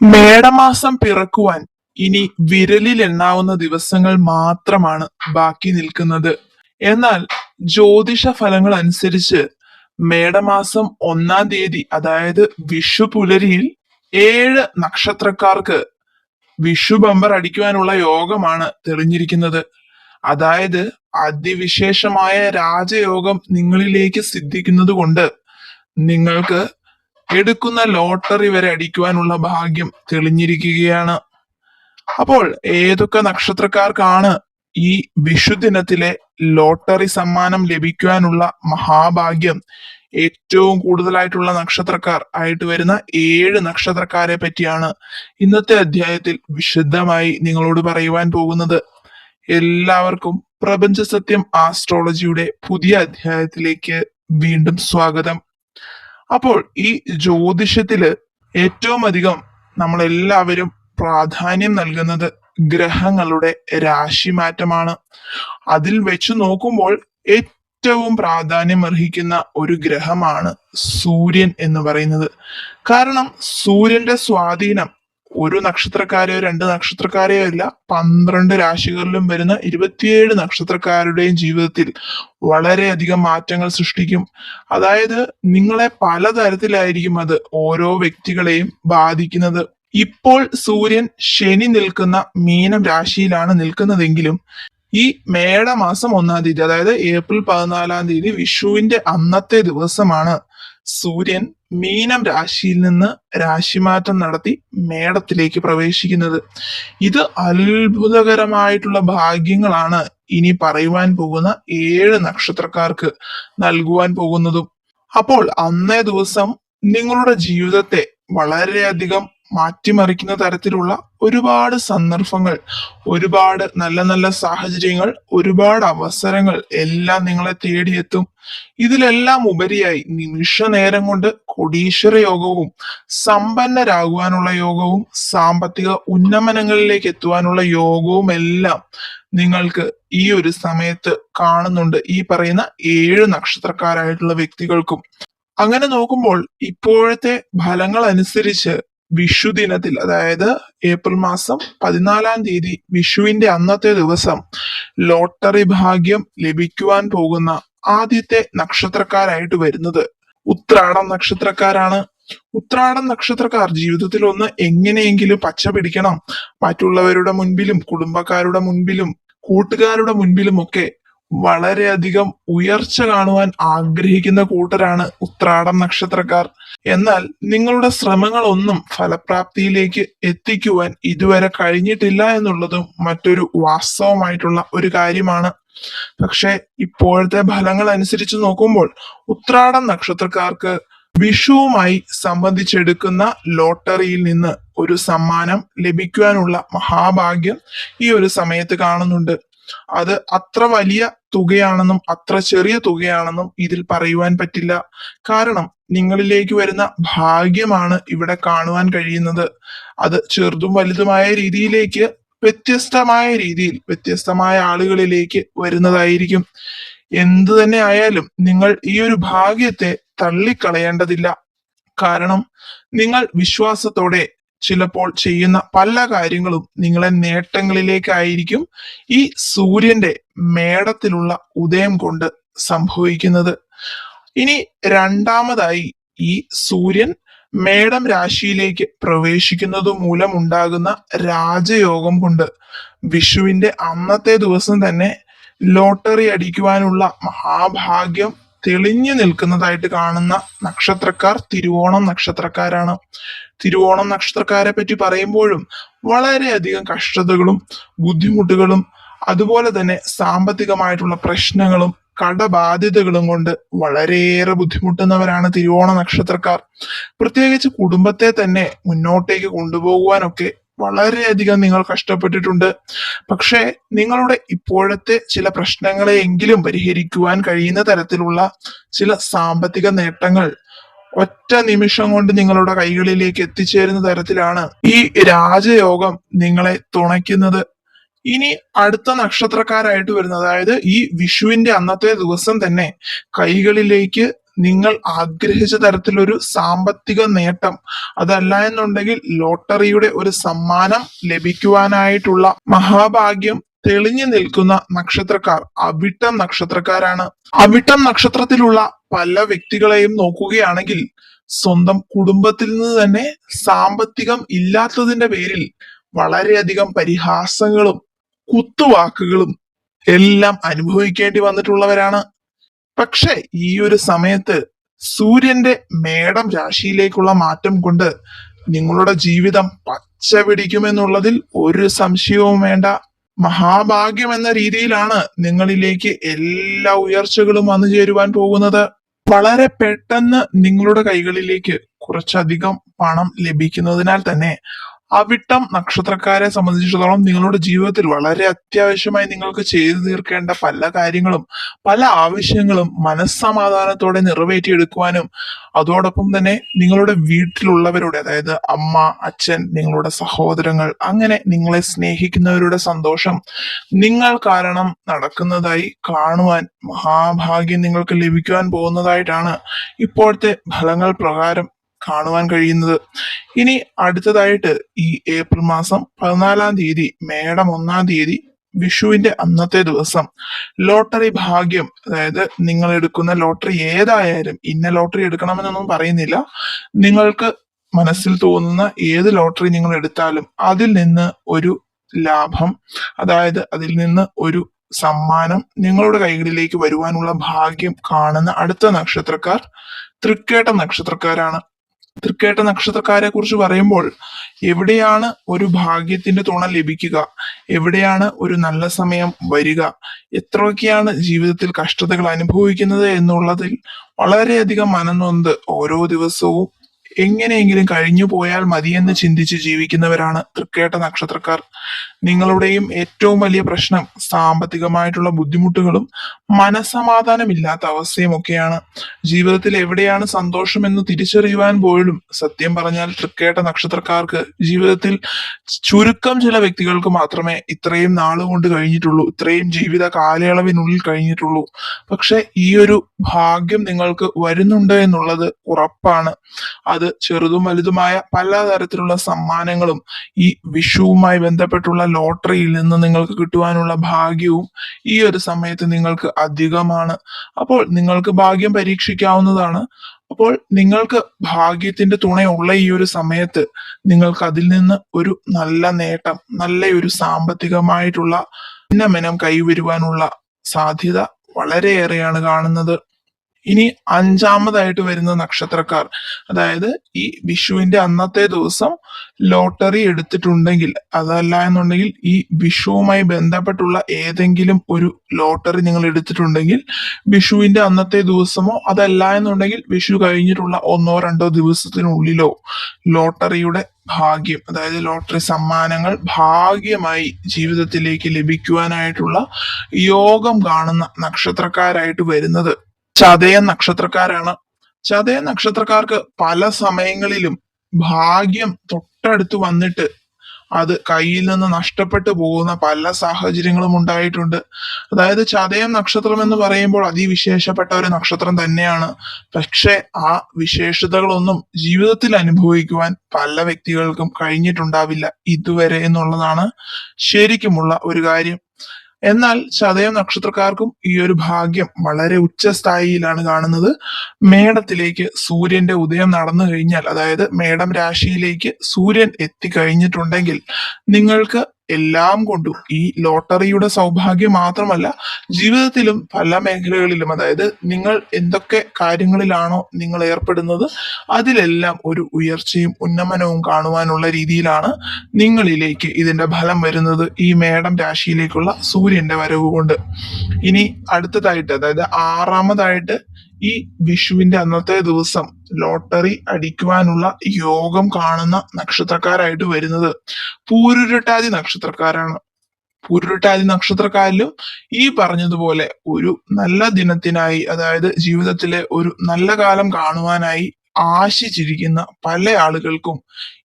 മേടമാസം പിറക്കുവാൻ ഇനി വിരലിൽ എണ്ണാവുന്ന ദിവസങ്ങൾ മാത്രമാണ് ബാക്കി നിൽക്കുന്നത്. എന്നാൽ ജ്യോതിഷ ഫലങ്ങൾ അനുസരിച്ച് മേടമാസം ഒന്നാം തീയതി അതായത് വിഷു പുലരിയിൽ ഏഴ് നക്ഷത്രക്കാർക്ക് വിഷു ബമ്പർ അടിക്കുവാനുള്ള യോഗമാണ് തെളിഞ്ഞിരിക്കുന്നത്. അതായത് അതിവിശേഷമായ രാജയോഗം നിങ്ങളിലേക്ക് സിദ്ധിക്കുന്നത് കൊണ്ട് നിങ്ങൾക്ക് എടുക്കുന്ന ലോട്ടറി വരെ അടിക്കുവാനുള്ള ഭാഗ്യം തെളിഞ്ഞിരിക്കുകയാണ്. അപ്പോൾ ഏതൊക്കെ നക്ഷത്രക്കാർക്കാണ് ഈ വിഷുദിനത്തിലെ ലോട്ടറി സമ്മാനം ലഭിക്കുവാനുള്ള മഹാഭാഗ്യം? ഏറ്റവും കൂടുതലായിട്ടുള്ള നക്ഷത്രക്കാർ ആയിട്ട് വരുന്ന ഏഴ് നക്ഷത്രക്കാരെ പറ്റിയാണ് ഇന്നത്തെ അധ്യായത്തിൽ വിശുദ്ധമായി നിങ്ങളോട് പറയുവാൻ പോകുന്നത്. എല്ലാവർക്കും പ്രപഞ്ച സത്യം ആസ്ട്രോളജിയുടെ പുതിയ അധ്യായത്തിലേക്ക് വീണ്ടും സ്വാഗതം. അപ്പോൾ ഈ ജ്യോതിഷത്തിൽ ഏറ്റവും അധികം നമ്മൾ എല്ലാവരും പ്രാധാന്യം നൽകുന്നത് ഗ്രഹങ്ങളുടെ രാശിമാറ്റമാണ്. അതിൽ വെച്ച് നോക്കുമ്പോൾ ഏറ്റവും പ്രാധാന്യം അർഹിക്കുന്ന ഒരു ഗ്രഹമാണ് സൂര്യൻ എന്ന് പറയുന്നത്. കാരണം സൂര്യന്റെ സ്വാധീനം ഒരു നക്ഷത്രക്കാരെയോ രണ്ട് നക്ഷത്രക്കാരെയോ അല്ല പന്ത്രണ്ട് രാശികളിലും വരുന്ന ഇരുപത്തിയേഴ് നക്ഷത്രക്കാരുടെയും ജീവിതത്തിൽ വളരെയധികം മാറ്റങ്ങൾ സൃഷ്ടിക്കും. അതായത് നിങ്ങളെ പലതരത്തിലായിരിക്കും അത് ഓരോ വ്യക്തികളെയും ബാധിക്കുന്നത്. ഇപ്പോൾ സൂര്യൻ ശനി നിൽക്കുന്ന മീനം രാശിയിലാണ് നിൽക്കുന്നതെങ്കിലും ഈ മേടമാസം ഒന്നാം തീയതി അതായത് ഏപ്രിൽ പതിനാലാം തീയതി വിഷുവിന്റെ അന്നത്തെ ദിവസമാണ് സൂര്യൻ മീനം രാശിയിൽ നിന്ന് രാശിമാറ്റം നടത്തി മേടത്തിലേക്ക് പ്രവേശിക്കുന്നത്. ഇത് അത്ഭുതകരമായിട്ടുള്ള ഭാഗ്യങ്ങളാണ് ഇനി പറയുവാൻ പോകുന്ന ഏഴ് നക്ഷത്രക്കാർക്ക് നൽകുവാൻ പോകുന്നതും. അപ്പോൾ അന്നേ ദിവസം നിങ്ങളുടെ ജീവിതത്തെ വളരെയധികം മാറ്റിമറിക്കുന്ന തരത്തിലുള്ള ഒരുപാട് സന്ദർഭങ്ങൾ ഒരുപാട് നല്ല നല്ല സാഹചര്യങ്ങൾ ഒരുപാട് അവസരങ്ങൾ എല്ലാം നിങ്ങളെ തേടിയെത്തും. ഇതിലെല്ലാം ഉപരിയായി നിമിഷ നേരം കൊണ്ട് കൊടീശ്വര യോഗവും സമ്പന്നരാകുവാനുള്ള യോഗവും സാമ്പത്തിക ഉന്നമനങ്ങളിലേക്ക് എത്തുവാനുള്ള യോഗവും എല്ലാം നിങ്ങൾക്ക് ഈ ഒരു സമയത്ത് കാണുന്നുണ്ട്. ഈ പറയുന്ന ഏഴ് നക്ഷത്രക്കാരായിട്ടുള്ള വ്യക്തികൾക്കും. അങ്ങനെ നോക്കുമ്പോൾ ഇപ്പോഴത്തെ ഫലങ്ങൾ അനുസരിച്ച് വിഷു ദിനത്തിൽ അതായത് ഏപ്രിൽ മാസം പതിനാലാം തീയതി വിഷുവിന്റെ അന്നത്തെ ദിവസം ലോട്ടറി ഭാഗ്യം ലഭിക്കുവാൻ പോകുന്ന ആദ്യത്തെ നക്ഷത്രക്കാരായിട്ട് വരുന്നത് ഉത്രാടം നക്ഷത്രക്കാരാണ്. ഉത്രാടം നക്ഷത്രക്കാർ ജീവിതത്തിൽ ഒന്ന് എങ്ങനെയെങ്കിലും പച്ച പിടിക്കണം. മറ്റുള്ളവരുടെ മുൻപിലും കുടുംബക്കാരുടെ മുൻപിലും കൂട്ടുകാരുടെ മുൻപിലും ഒക്കെ വളരെയധികം ഉയർച്ച കാണുവാൻ ആഗ്രഹിക്കുന്ന കൂട്ടരാണ് ഉത്രാടം നക്ഷത്രക്കാർ. എന്നാൽ നിങ്ങളുടെ ശ്രമങ്ങളൊന്നും ഫലപ്രാപ്തിയിലേക്ക് എത്തിക്കുവാൻ ഇതുവരെ കഴിഞ്ഞിട്ടില്ല എന്നുള്ളതും മറ്റൊരു വാസ്തവമായിട്ടുള്ള ഒരു കാര്യമാണ്. പക്ഷെ ഇപ്പോഴത്തെ ഫലങ്ങൾ അനുസരിച്ച് നോക്കുമ്പോൾ ഉത്രാടം നക്ഷത്രക്കാർക്ക് വിഷുവുമായി സംബന്ധിച്ചെടുക്കുന്ന ലോട്ടറിയിൽ നിന്ന് ഒരു സമ്മാനം ലഭിക്കുവാനുള്ള മഹാഭാഗ്യം ഈ ഒരു സമയത്ത് കാണുന്നുണ്ട്. അത് അത്ര വലിയ തുകയാണെന്നും അത്ര ചെറിയ തുകയാണെന്നും ഇതിൽ പറയുവാൻ പറ്റില്ല. കാരണം നിങ്ങളിലേക്ക് വരുന്ന ഭാഗ്യമാണ് ഇവിടെ കാണുവാൻ കഴിയുന്നത്. അത് ചെറുതും വലുതുമായ രീതിയിലേക്ക് വ്യത്യസ്തമായ രീതിയിൽ വ്യത്യസ്തമായ ആളുകളിലേക്ക് വരുന്നതായിരിക്കും. എന്തു തന്നെ ആയാലും നിങ്ങൾ ഈ ഒരു ഭാഗ്യത്തെ തള്ളിക്കളയേണ്ടതില്ല. കാരണം നിങ്ങൾ വിശ്വാസത്തോടെ ചിലപ്പോൾ ചെയ്യുന്ന പല കാര്യങ്ങളും നിങ്ങളെ നേട്ടങ്ങളിലേക്കായിരിക്കും ഈ സൂര്യന്റെ മേടത്തിലുള്ള ഉദയം കൊണ്ട് സംഭവിക്കുന്നത്. ഇനി രണ്ടാമതായി ഈ സൂര്യൻ മേടം രാശിയിലേക്ക് മൂലം ഉണ്ടാകുന്ന രാജയോഗം കൊണ്ട് വിഷുവിന്റെ അന്നത്തെ ദിവസം തന്നെ ലോട്ടറി അടിക്കുവാനുള്ള മഹാഭാഗ്യം തെളിഞ്ഞു നിൽക്കുന്നതായിട്ട് കാണുന്ന നക്ഷത്രക്കാർ തിരുവോണം നക്ഷത്രക്കാരാണ്. തിരുവോണം നക്ഷത്രക്കാരെ പറ്റി പറയുമ്പോഴും വളരെയധികം കഷ്ടതകളും ബുദ്ധിമുട്ടുകളും അതുപോലെ തന്നെ സാമ്പത്തികമായിട്ടുള്ള പ്രശ്നങ്ങളും കടബാധ്യതകളും കൊണ്ട് വളരെയേറെ ബുദ്ധിമുട്ടുന്നവരാണ് തിരുവോണ നക്ഷത്രക്കാർ. പ്രത്യേകിച്ച് കുടുംബത്തെ തന്നെ മുന്നോട്ടേക്ക് കൊണ്ടുപോകുവാനൊക്കെ വളരെയധികം നിങ്ങൾ കഷ്ടപ്പെട്ടിട്ടുണ്ട്. പക്ഷേ നിങ്ങളുടെ ഇപ്പോഴത്തെ ചില പ്രശ്നങ്ങളെയെങ്കിലും പരിഹരിക്കുവാൻ കഴിയുന്ന തരത്തിലുള്ള ചില സാമ്പത്തിക നേട്ടങ്ങൾ ഒറ്റ നിമിഷം കൊണ്ട് നിങ്ങളുടെ കൈകളിലേക്ക് എത്തിച്ചേരുന്ന തരത്തിലാണ് ഈ രാജയോഗം നിങ്ങളെ തുണയ്ക്കുന്നത്. ഇനി അടുത്ത നക്ഷത്രക്കാരായിട്ട് വരുന്നത് അതായത് ഈ വിഷുവിന്റെ അന്നത്തെ ദിവസം തന്നെ കൈകളിലേക്ക് നിങ്ങൾ ആഗ്രഹിച്ച തരത്തിലൊരു സാമ്പത്തിക നേട്ടം. അതല്ല എന്നുണ്ടെങ്കിൽ ലോട്ടറിയുടെ ഒരു സമ്മാനം ലഭിക്കുവാനായിട്ടുള്ള മഹാഭാഗ്യം തെളിഞ്ഞു നിൽക്കുന്ന നക്ഷത്രക്കാർ അവിട്ടം നക്ഷത്രക്കാരാണ്. അവിട്ടം നക്ഷത്രത്തിലുള്ള പല വ്യക്തികളെയും നോക്കുകയാണെങ്കിൽ സ്വന്തം കുടുംബത്തിൽ നിന്ന് തന്നെ സാമ്പത്തികം ഇല്ലാത്തതിന്റെ പേരിൽ വളരെയധികം പരിഹാസങ്ങളും കുത്തുവാക്കുകളും എല്ലാം അനുഭവിക്കേണ്ടി വന്നിട്ടുള്ളവരാണ്. പക്ഷെ ഈ ഒരു സമയത്ത് സൂര്യന്റെ മേടം രാശിയിലേക്കുള്ള മാറ്റം കൊണ്ട് നിങ്ങളുടെ ജീവിതം പച്ച പിടിക്കുമെന്നുള്ളതിൽ ഒരു സംശയവും വേണ്ട. മഹാഭാഗ്യം എന്ന രീതിയിലാണ് നിങ്ങളിലേക്ക് എല്ലാ ഉയർച്ചകളും വന്നു ചേരുവാൻ പോകുന്നത്. വളരെ പെട്ടെന്ന് നിങ്ങളുടെ കൈകളിലേക്ക് കുറച്ചധികം പണം ലഭിക്കുന്നതിനാൽ തന്നെ അവിട്ടം നക്ഷത്രക്കാരെ സംബന്ധിച്ചിടത്തോളം നിങ്ങളുടെ ജീവിതത്തിൽ വളരെ അത്യാവശ്യമായി നിങ്ങൾക്ക് ചെയ്തു തീർക്കേണ്ട പല കാര്യങ്ങളും പല ആവശ്യങ്ങളും മനസ്സമാധാനത്തോടെ നിറവേറ്റിയെടുക്കുവാനും അതോടൊപ്പം തന്നെ നിങ്ങളുടെ വീട്ടിലുള്ളവരുടെ അതായത് അമ്മ അച്ഛൻ നിങ്ങളുടെ സഹോദരങ്ങൾ അങ്ങനെ നിങ്ങളെ സ്നേഹിക്കുന്നവരുടെ സന്തോഷം നിങ്ങൾ കാരണം നടക്കുന്നതായി കാണുവാൻ മഹാഭാഗ്യം നിങ്ങൾക്ക് ലഭിക്കുവാൻ പോകുന്നതായിട്ടാണ് ഇപ്പോഴത്തെ ഫലങ്ങൾ പ്രകാരം കാണുവാൻ കഴിയുന്നത്. ഇനി അടുത്തതായിട്ട് ഈ ഏപ്രിൽ മാസം പതിനാലാം തീയതി മേടം ഒന്നാം തീയതി വിഷുവിന്റെ അന്നത്തെ ദിവസം. ലോട്ടറി ഭാഗ്യം അതായത് നിങ്ങൾ എടുക്കുന്ന ലോട്ടറി ഏതായാലും ഇന്ന ലോട്ടറി എടുക്കണമെന്നൊന്നും പറയുന്നില്ല. നിങ്ങൾക്ക് മനസ്സിൽ തോന്നുന്ന ഏത് ലോട്ടറി നിങ്ങൾ എടുത്താലും അതിൽ നിന്ന് ഒരു ലാഭം അതായത് അതിൽ നിന്ന് ഒരു സമ്മാനം നിങ്ങളുടെ കൈകളിലേക്ക് വരുവാനുള്ള ഭാഗ്യം കാണുന്ന അടുത്ത നക്ഷത്രക്കാർ തൃക്കേട്ട നക്ഷത്രക്കാരാണ്. തൃക്കേട്ട നക്ഷത്രക്കാരെ കുറിച്ച് പറയുമ്പോൾ എവിടെയാണ് ഒരു ഭാഗ്യത്തിന്റെ തുണ ലഭിക്കുക? എവിടെയാണ് ഒരു നല്ല സമയം വരിക? എത്രയൊക്കെയാണ് ജീവിതത്തിൽ കഷ്ടതകൾ അനുഭവിക്കുന്നത് എന്നുള്ളതിൽ വളരെയധികം മനംനൊന്ത് ഓരോ ദിവസവും എങ്ങനെയെങ്കിലും കഴിഞ്ഞു പോയാൽ മതിയെന്ന് ചിന്തിച്ച് ജീവിക്കുന്നവരാണ് തൃക്കേട്ട നക്ഷത്രക്കാർ. നിങ്ങളുടെയും ഏറ്റവും വലിയ പ്രശ്നം സാമ്പത്തികമായിട്ടുള്ള ബുദ്ധിമുട്ടുകളും മനസമാധാനമില്ലാത്ത അവസ്ഥയും ഒക്കെയാണ് ജീവിതത്തിൽ എവിടെയാണ് സന്തോഷം എന്ന് തിരിച്ചറിയുവാൻ പോലും സത്യം പറഞ്ഞാൽ തൃക്കേട്ട നക്ഷത്രക്കാർക്ക് ജീവിതത്തിൽ ചുരുക്കം ചില വ്യക്തികൾക്ക് മാത്രമേ ഇത്രയും നാളുകൊണ്ട് കഴിഞ്ഞിട്ടുള്ളൂ. ഇത്രയും ജീവിത കാലയളവിനുള്ളിൽ കഴിഞ്ഞിട്ടുള്ളൂ. പക്ഷെ ഈ ഒരു ഭാഗ്യം നിങ്ങൾക്ക് വരുന്നുണ്ട് എന്നുള്ളത് ഉറപ്പാണ്. അത് ചെറുതും വലുതുമായ പലതരത്തിലുള്ള സമ്മാനങ്ങളും ഈ വിഷുവുമായി ബന്ധപ്പെട്ടുള്ള ലോട്ടറിയിൽ നിന്ന് നിങ്ങൾക്ക് കിട്ടുവാനുള്ള ഭാഗ്യവും ഈ ഒരു സമയത്ത് നിങ്ങൾക്ക് അധികമാണ്. അപ്പോൾ നിങ്ങൾക്ക് ഭാഗ്യം പരീക്ഷിക്കാവുന്നതാണ്. അപ്പോൾ നിങ്ങൾക്ക് ഭാഗ്യത്തിന്റെ തുണയുള്ള ഈ ഒരു സമയത്ത് നിങ്ങൾക്ക് അതിൽ നിന്ന് ഒരു നല്ല നേട്ടം നല്ലൊരു സാമ്പത്തികമായിട്ടുള്ള ഉന്നമനം കൈവരുവാനുള്ള സാധ്യത വളരെയേറെയാണ് കാണുന്നത്. ഇനി അഞ്ചാമതായിട്ട് വരുന്ന നക്ഷത്രക്കാർ അതായത് ഈ വിഷുവിന്റെ അന്നത്തെ ദിവസം ലോട്ടറി എടുത്തിട്ടുണ്ടെങ്കിൽ അതല്ല എന്നുണ്ടെങ്കിൽ ഈ വിഷുവുമായി ബന്ധപ്പെട്ടുള്ള ഏതെങ്കിലും ഒരു ലോട്ടറി നിങ്ങൾ എടുത്തിട്ടുണ്ടെങ്കിൽ വിഷുവിന്റെ അന്നത്തെ ദിവസമോ അതല്ല എന്നുണ്ടെങ്കിൽ വിഷു കഴിഞ്ഞിട്ടുള്ള ഒന്നോ രണ്ടോ ദിവസത്തിനുള്ളിലോ ലോട്ടറിയുടെ ഭാഗ്യം അതായത് ലോട്ടറി സമ്മാനങ്ങൾ ഭാഗ്യമായി ജീവിതത്തിലേക്ക് ലഭിക്കുവാനായിട്ടുള്ള യോഗം കാണുന്ന നക്ഷത്രക്കാരായിട്ട് വരുന്നത്. ചതയ നക്ഷത്രക്കാരാണ്. ചതയ നക്ഷത്രക്കാർക്ക് പല സമയങ്ങളിലും ഭാഗ്യം തൊട്ടടുത്ത് വന്നിട്ട് അത് കയ്യിൽ നിന്ന് നഷ്ടപ്പെട്ടു പോകുന്ന പല സാഹചര്യങ്ങളും ഉണ്ടായിട്ടുണ്ട്. അതായത് ചതയം നക്ഷത്രം എന്ന് പറയുമ്പോൾ അതിവിശേഷപ്പെട്ട ഒരു നക്ഷത്രം തന്നെയാണ്. പക്ഷെ ആ വിശേഷതകളൊന്നും ജീവിതത്തിൽ അനുഭവിക്കുവാൻ പല വ്യക്തികൾക്കും കഴിഞ്ഞിട്ടുണ്ടാവില്ല ഇതുവരെ എന്നുള്ളതാണ് ശരിക്കുമുള്ള ഒരു കാര്യം. എന്നാൽ ചതയം നക്ഷത്രക്കാർക്കും ഈ ഒരു ഭാഗ്യം വളരെ ഉച്ചസ്ഥായിയിലാണ് കാണുന്നത്. മേടത്തിലേക്ക് സൂര്യന്റെ ഉദയം നടന്നു കഴിഞ്ഞാൽ അതായത് മേടം രാശിയിലേക്ക് സൂര്യൻ എത്തിക്കഴിഞ്ഞിട്ടുണ്ടെങ്കിൽ നിങ്ങൾക്ക് എല്ലാം കൊണ്ടും ഈ ലോട്ടറിയുടെ സൗഭാഗ്യം മാത്രമല്ല ജീവിതത്തിലും പല മേഖലകളിലും അതായത് നിങ്ങൾ എന്തൊക്കെ കാര്യങ്ങളിലാണോ നിങ്ങൾ ഏർപ്പെടുന്നത് അതിലെല്ലാം ഒരു ഉയർച്ചയും ഉന്നമനവും കാണുവാനുള്ള രീതിയിലാണ് നിങ്ങളിലേക്ക് ഇതിന്റെ ഫലം വരുന്നത് ഈ മേടം രാശിയിലേക്കുള്ള സൂര്യന്റെ വരവ് കൊണ്ട്. ഇനി അടുത്തതായിട്ട് അതായത് ആറാമതായിട്ട് ഈ വിഷുവിന്റെ അന്നത്തെ ദിവസം ലോട്ടറി അടിക്കുവാനുള്ള യോഗം കാണുന്ന നക്ഷത്രക്കാരായിട്ട് വരുന്നത് പൂരുരുട്ടാതി നക്ഷത്രക്കാരാണ്. പൂരുരുട്ടാതി നക്ഷത്രക്കാരിലും ഈ പറഞ്ഞതുപോലെ ഒരു നല്ല ദിനത്തിനായി അതായത് ജീവിതത്തിലെ ഒരു നല്ല കാലം കാണുവാനായി ആശിച്ചിരിക്കുന്ന പല ആളുകൾക്കും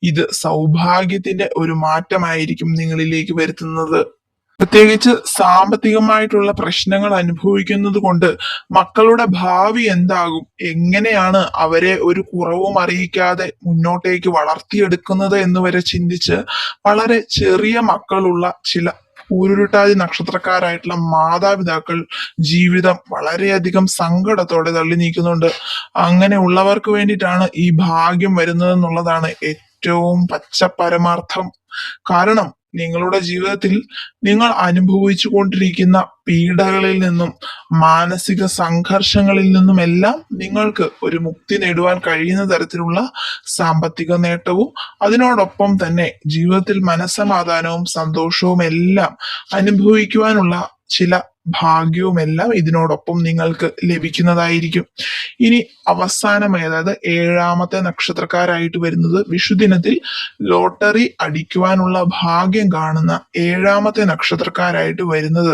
ഇത് സൗഭാഗ്യത്തിന്റെ ഒരു മാറ്റമായിരിക്കും നിങ്ങളിലേക്ക് വരുത്തുന്നത്. പ്രത്യേകിച്ച് സാമ്പത്തികമായിട്ടുള്ള പ്രശ്നങ്ങൾ അനുഭവിക്കുന്നത് കൊണ്ട് മക്കളുടെ ഭാവി എന്താകും? എങ്ങനെയാണ് അവരെ ഒരു കുറവും അറിയിക്കാതെ മുന്നോട്ടേക്ക് വളർത്തിയെടുക്കുന്നത് എന്ന് വരെ ചിന്തിച്ച് വളരെ ചെറിയ മക്കളുള്ള ചില ഊരുരുട്ടാതി നക്ഷത്രക്കാരായിട്ടുള്ള മാതാപിതാക്കൾ ജീവിതം വളരെയധികം സങ്കടത്തോടെ തള്ളി നീക്കുന്നുണ്ട്. അങ്ങനെ ഉള്ളവർക്ക് വേണ്ടിയിട്ടാണ് ഈ ഭാഗ്യം വരുന്നത് എന്നുള്ളതാണ് ഏറ്റവും പച്ച പരമാർത്ഥം കാരണം നിങ്ങളുടെ ജീവിതത്തിൽ നിങ്ങൾ അനുഭവിച്ചു കൊണ്ടിരിക്കുന്ന പീഡകളിൽ നിന്നും മാനസിക സംഘർഷങ്ങളിൽ നിന്നും എല്ലാം നിങ്ങൾക്ക് ഒരു മുക്തി നേടുവാൻ കഴിയുന്ന തരത്തിലുള്ള സാമ്പത്തിക നേട്ടവും അതിനോടൊപ്പം തന്നെ ജീവിതത്തിൽ മനസ്സമാധാനവും സന്തോഷവും എല്ലാം അനുഭവിക്കുവാനുള്ള ചില ഭാഗ്യവുമെല്ലാം ഇതിനോടൊപ്പം നിങ്ങൾക്ക് ലഭിക്കുന്നതായിരിക്കും. ഇനി അവസാനമായി അതായത് ഏഴാമത്തെ നക്ഷത്രക്കാരായിട്ട് വരുന്നത് വിഷുദിനത്തിൽ ലോട്ടറി അടിക്കുവാനുള്ള ഭാഗ്യം കാണുന്ന ഏഴാമത്തെ നക്ഷത്രക്കാരായിട്ട് വരുന്നത്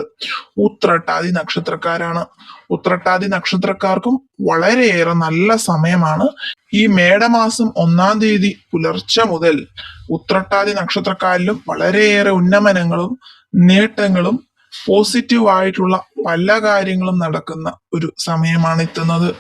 ഉത്രട്ടാതി നക്ഷത്രക്കാരാണ്. ഉത്രട്ടാതി നക്ഷത്രക്കാർക്കും വളരെയേറെ നല്ല സമയമാണ്. ഈ മേടമാസം ഒന്നാം തീയതി പുലർച്ചെ മുതൽ ഉത്രട്ടാതി നക്ഷത്രക്കാരിലും വളരെയേറെ ഉന്നമനങ്ങളും നേട്ടങ്ങളും പോസിറ്റീവ് ആയിട്ടുള്ള പല കാര്യങ്ങളും നടക്കുന്ന ഒരു സമയമാണ് എത്തുന്നത്.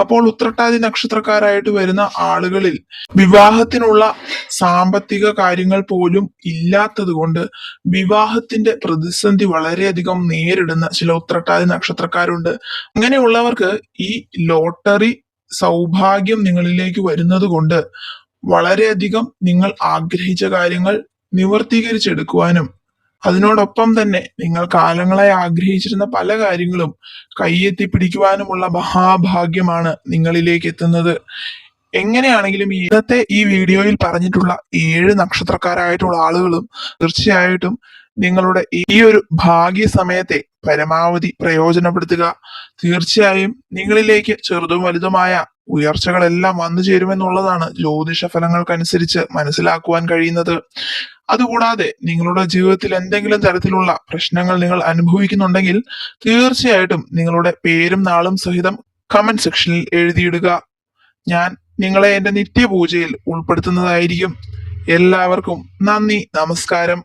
അപ്പോൾ ഉത്രട്ടാതി നക്ഷത്രക്കാരായിട്ട് വരുന്ന ആളുകളിൽ വിവാഹത്തിനുള്ള സാമ്പത്തിക കാര്യങ്ങൾ പോലും ഇല്ലാത്തത് കൊണ്ട് വിവാഹത്തിന്റെ പ്രതിസന്ധി വളരെയധികം നേരിടുന്ന ചില ഉത്രട്ടാതി നക്ഷത്രക്കാരുണ്ട്. അങ്ങനെയുള്ളവർക്ക് ഈ ലോട്ടറി സൗഭാഗ്യം നിങ്ങളിലേക്ക് വരുന്നത് കൊണ്ട് വളരെയധികം നിങ്ങൾ ആഗ്രഹിച്ച കാര്യങ്ങൾ നിവർത്തീകരിച്ചെടുക്കുവാനും അതിനോടൊപ്പം തന്നെ നിങ്ങൾ കാലങ്ങളെ ആഗ്രഹിച്ചിരുന്ന പല കാര്യങ്ങളും കൈയെത്തി പിടിക്കുവാനുമുള്ള മഹാഭാഗ്യമാണ് നിങ്ങളിലേക്ക് എത്തുന്നത്. എങ്ങനെയാണെങ്കിലും ഇന്നത്തെ ഈ വീഡിയോയിൽ പറഞ്ഞിട്ടുള്ള ഏഴ് നക്ഷത്രക്കാരായിട്ടുള്ള ആളുകളും തീർച്ചയായിട്ടും നിങ്ങളുടെ ഈ ഒരു ഭാഗ്യ സമയത്തെ പരമാവധി പ്രയോജനപ്പെടുത്തുക. തീർച്ചയായും നിങ്ങളിലേക്ക് ചെറുതും വലുതുമായ ഉയർച്ചകളെല്ലാം വന്നു ചേരുമെന്നുള്ളതാണ് ജ്യോതിഷ ഫലങ്ങൾക്കനുസരിച്ച് മനസ്സിലാക്കുവാൻ കഴിയുന്നത്. അതുകൂടാതെ നിങ്ങളുടെ ജീവിതത്തിൽ എന്തെങ്കിലും തരത്തിലുള്ള പ്രശ്നങ്ങൾ നിങ്ങൾ അനുഭവിക്കുന്നുണ്ടെങ്കിൽ തീർച്ചയായിട്ടും നിങ്ങളുടെ പേരും നാളും സഹിതം കമന്റ് സെക്ഷനിൽ എഴുതിയിടുക. ഞാൻ നിങ്ങളെ എന്റെ നിത്യപൂജയിൽ ഉൾപ്പെടുത്തുന്നതായിരിക്കും. എല്ലാവർക്കും നന്ദി നമസ്കാരം.